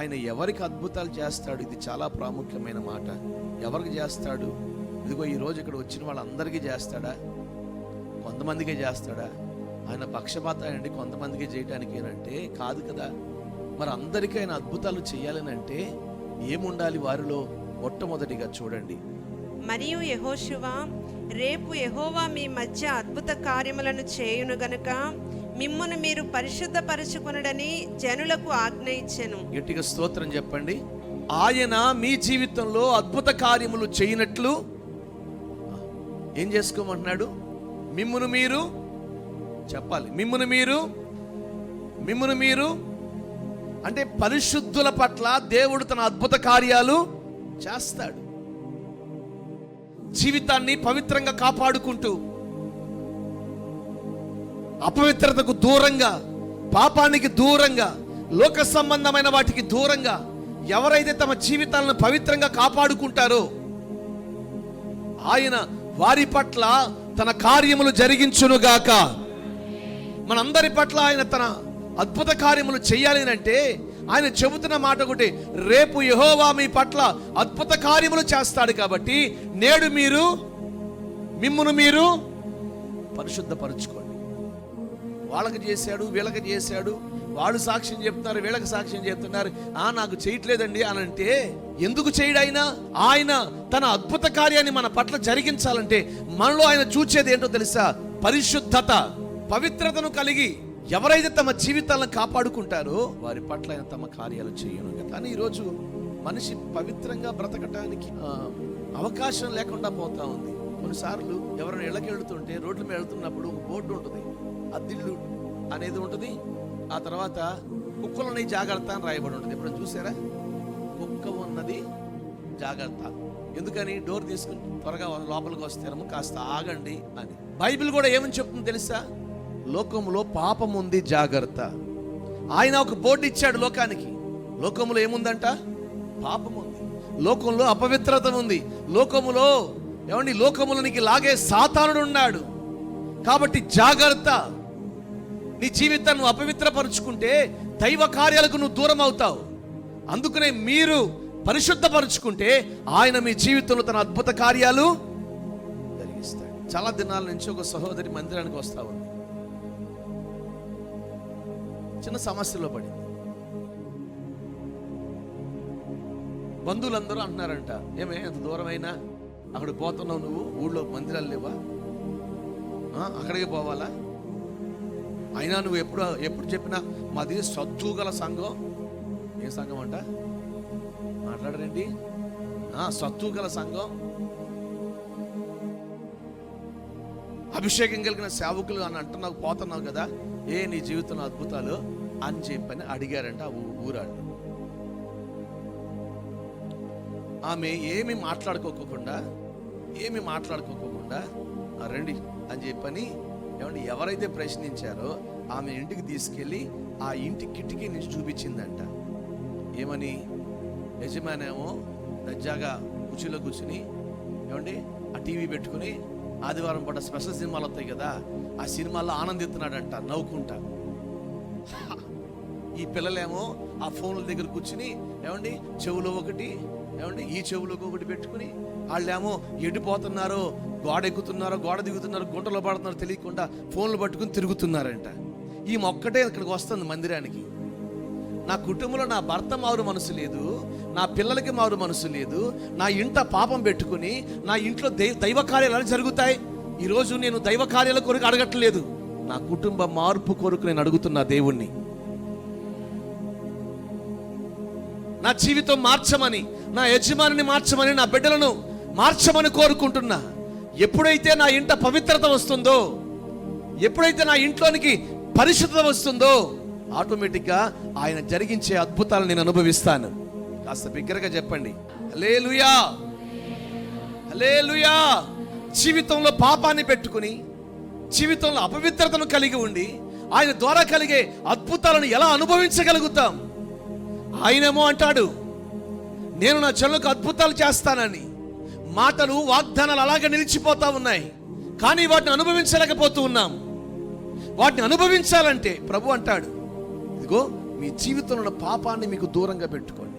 ఆయన ఎవరికి అద్భుతాలు చేస్తాడు? ఇది చాలా ప్రాముఖ్యమైన మాట. ఎవరికి చేస్తాడు? ఇదిగో ఈ రోజు ఇక్కడ వచ్చిన వాళ్ళందరికీ చేస్తాడా? కొంతమందికే చేస్తాడా? ఆయన పక్షపాత కొంతమందికి చేయటానికి అంటే కాదు కదా. మరి అందరికీ ఆయన అద్భుతాలు చేయాలని అంటే ఏముండాలి వారిలో? మొట్టమొదటిగా చూడండి. మరియు యహోశివ రేపు యహోవా మీ మధ్య అద్భుత కార్యములను చేయును గనుక మిమ్మును మీరు పరిశుద్ధపరచుకునడని జనులకు ఆజ్ఞ ఇచ్చెను. గట్టిగా స్తోత్రం చెప్పండి. ఆయన మీ జీవితంలో అద్భుత కార్యములు చేయనట్లు ఏం చేసుకోమంటున్నాడు? మిమ్మును మీరు చెప్పాలి. మిమ్మును మీరు మిమ్మును మీరు అంటే పరిశుద్ధుల పట్ల దేవుడు తన అద్భుత కార్యాలు చేస్తాడు. జీవితాన్ని పవిత్రంగా కాపాడుకుంటూ అపవిత్రతకు దూరంగా పాపానికి దూరంగా లోక సంబంధమైన వాటికి దూరంగా ఎవరైతే తమ జీవితాలను పవిత్రంగా కాపాడుకుంటారో ఆయన వారి పట్ల తన కార్యములు జరిగించునుగాక. మనందరి పట్ల ఆయన తన అద్భుత కార్యములు చేయాలి అంటే ఆయన చెబుతున్న మాట ఒకటి రేపు యహోవా మీ పట్ల అద్భుత కార్యములు చేస్తాడు కాబట్టి నేడు మీరు మిమ్మును మీరు పరిశుద్ధపరచుకోండి. వాళ్ళకి చేశాడు వీళ్ళకి చేశాడు. వాళ్ళు సాక్ష్యం చెప్తున్నారు వీళ్ళకి సాక్ష్యం చెప్తున్నారు. ఆ నాకు చేయట్లేదండి అని అంటే ఎందుకు చేయడైనా ఆయన? తన అద్భుత కార్యాన్ని మన పట్ల జరిగించాలంటే మనలో ఆయన చూచేది ఏంటో తెలుసా? పరిశుద్ధత పవిత్రతను కలిగి ఎవరైతే తమ జీవితాలను కాపాడుకుంటారో వారి పట్ల ఆయన తమ కార్యాలు చేయను. కానీ ఈరోజు మనిషి పవిత్రంగా బ్రతకటానికి అవకాశం లేకుండా పోతా ఉంది. కొన్నిసార్లు ఎవరైనా ఇళ్ళకి వెళుతుంటే రోడ్ల మీద వెళ్తున్నప్పుడు ఒక బోర్డు ఉంటుంది. అద్దిల్లు అనేది ఉంటుంది. ఆ తర్వాత కుక్కలని జాగ్రత్త అని రాయబడి ఉంటుంది. ఎప్పుడు చూసారా? కుక్క ఉన్నది జాగ్రత్త. ఎందుకని? డోర్ తీసుకుని త్వరగా లోపలికి వస్తాము కాస్త ఆగండి అని. బైబిల్ కూడా ఏమని చెప్తుంది తెలుసా? లోకంలో పాపం ఉంది జాగ్రత్త. ఆయన ఒక బోర్డు ఇచ్చాడు లోకానికి. లోకంలో ఏముందంట? పాపం ఉంది. లోకంలో అపవిత్రత ఉంది. లోకములో ఏమండి? లోకములనికి లాగే సాతానుడు ఉన్నాడు. కాబట్టి జాగ్రత్త. నీ జీవితాన్ని అపవిత్రపరుచుకుంటే దైవ కార్యాలకు నువ్వు దూరం అవుతావు అందుకనే మీరు పరిశుద్ధపరుచుకుంటే ఆయన మీ జీవితంలో తన అద్భుత కార్యాలు జరిగిస్తాడు చాలా దినాల నుంచి ఒక సహోదరి మందిరానికి వస్తా ఉంది. చిన్న సమస్యలో పడింది. బంధువులందరూ అంటున్నారంట ఏమే ఎంత దూరమైనా? అక్కడ పోతున్నావు నువ్వు? ఊళ్ళో మందిరాలు లేవా? అక్కడికి పోవాలా? అయినా నువ్వు ఎప్పుడు ఎప్పుడు చెప్పినా మాది సత్తు గల సంఘం. ఏ సంఘం అంట? మాట్లాడరేంటి? ఆ, సత్తు గల సంఘం. అభిషేకం కలిగిన సేవకులు అని అంటున్నావు పోతున్నావు కదా. ఏ నీ జీవితంలో అద్భుతాలు? అని చెప్పని అడిగారంట ఆ ఊ- ఊరాళ్ళు. ఆమె ఏమి మాట్లాడుకోకుండా ఏమి మాట్లాడుకోకుండా రండి అని చెప్పని ఏమంటే ఎవరైతే ప్రశ్నించారో ఆమె ఇంటికి తీసుకెళ్ళి ఆ ఇంటి కిటికీ నుంచి చూపించిందంట. ఏమని? యజమానేమో దజ్జాగా కుర్చీలో కూర్చుని ఏమండి ఆ టీవీ పెట్టుకుని ఆదివారం పూట స్పెషల్ సినిమాలు వస్తాయి కదా ఆ సినిమాల్లో ఆనందిస్తున్నాడంట నవ్వుకుంటా. ఈ పిల్లలేమో ఆ ఫోన్ల దగ్గర కూర్చుని ఏమండి చెవులో ఒకటి ఏమండి ఈ చెవులోకి ఒకటి పెట్టుకుని వాళ్ళేమో ఎడిపోతున్నారో గోడ ఎక్కుతున్నారో గోడ దిగుతున్నారో గుంటలో పడుతున్నారో తెలియకుండా ఫోన్లు పట్టుకుని తిరుగుతున్నారంట. ఈ మొక్కటే ఇక్కడికి వస్తుంది మందిరానికి. నా కుటుంబంలో నా భర్త మారు మనసు లేదు నా పిల్లలకి మారు మనసు లేదు నా ఇంట పాపం పెట్టుకుని నా ఇంట్లో దై దైవ కార్యాలు జరుగుతాయి. ఈరోజు నేను దైవ కార్యాల కొరకు అడగట్లేదు. నా కుటుంబ మార్పు కొరకు నేను అడుగుతున్నా దేవుణ్ణి. నా జీవితం మార్చమని నా యజమానిని మార్చమని నా బిడ్డలను మార్చమని కోరుకుంటున్నా. ఎప్పుడైతే నా ఇంట పవిత్రత వస్తుందో ఎప్పుడైతే నా ఇంట్లోనికి పరిశుద్ధత వస్తుందో ఆటోమేటిక్గా ఆయన జరిగించే అద్భుతాలు నేను అనుభవిస్తాను. కాస్త బిగ్గరగా చెప్పండి. హల్లెలూయా! హల్లెలూయా! జీవితంలో పాపాన్ని పెట్టుకుని జీవితంలో అపవిత్రతను కలిగి ఉండి ఆయన ద్వారా కలిగే అద్భుతాలను ఎలా అనుభవించగలుగుతాం? ఆయనేమో అంటాడు నేను నా చెల్లకు అద్భుతాలు చేస్తానని. మాటలు వాగ్దానాలు అలాగే నిలిచిపోతూ ఉన్నాయి. కానీ వాటిని అనుభవించలేకపోతూ ఉన్నాం. వాటిని అనుభవించాలంటే ప్రభు అంటాడు ఇదిగో మీ జీవితంలో ఉన్న పాపాన్ని మీకు దూరంగా పెట్టుకోండి.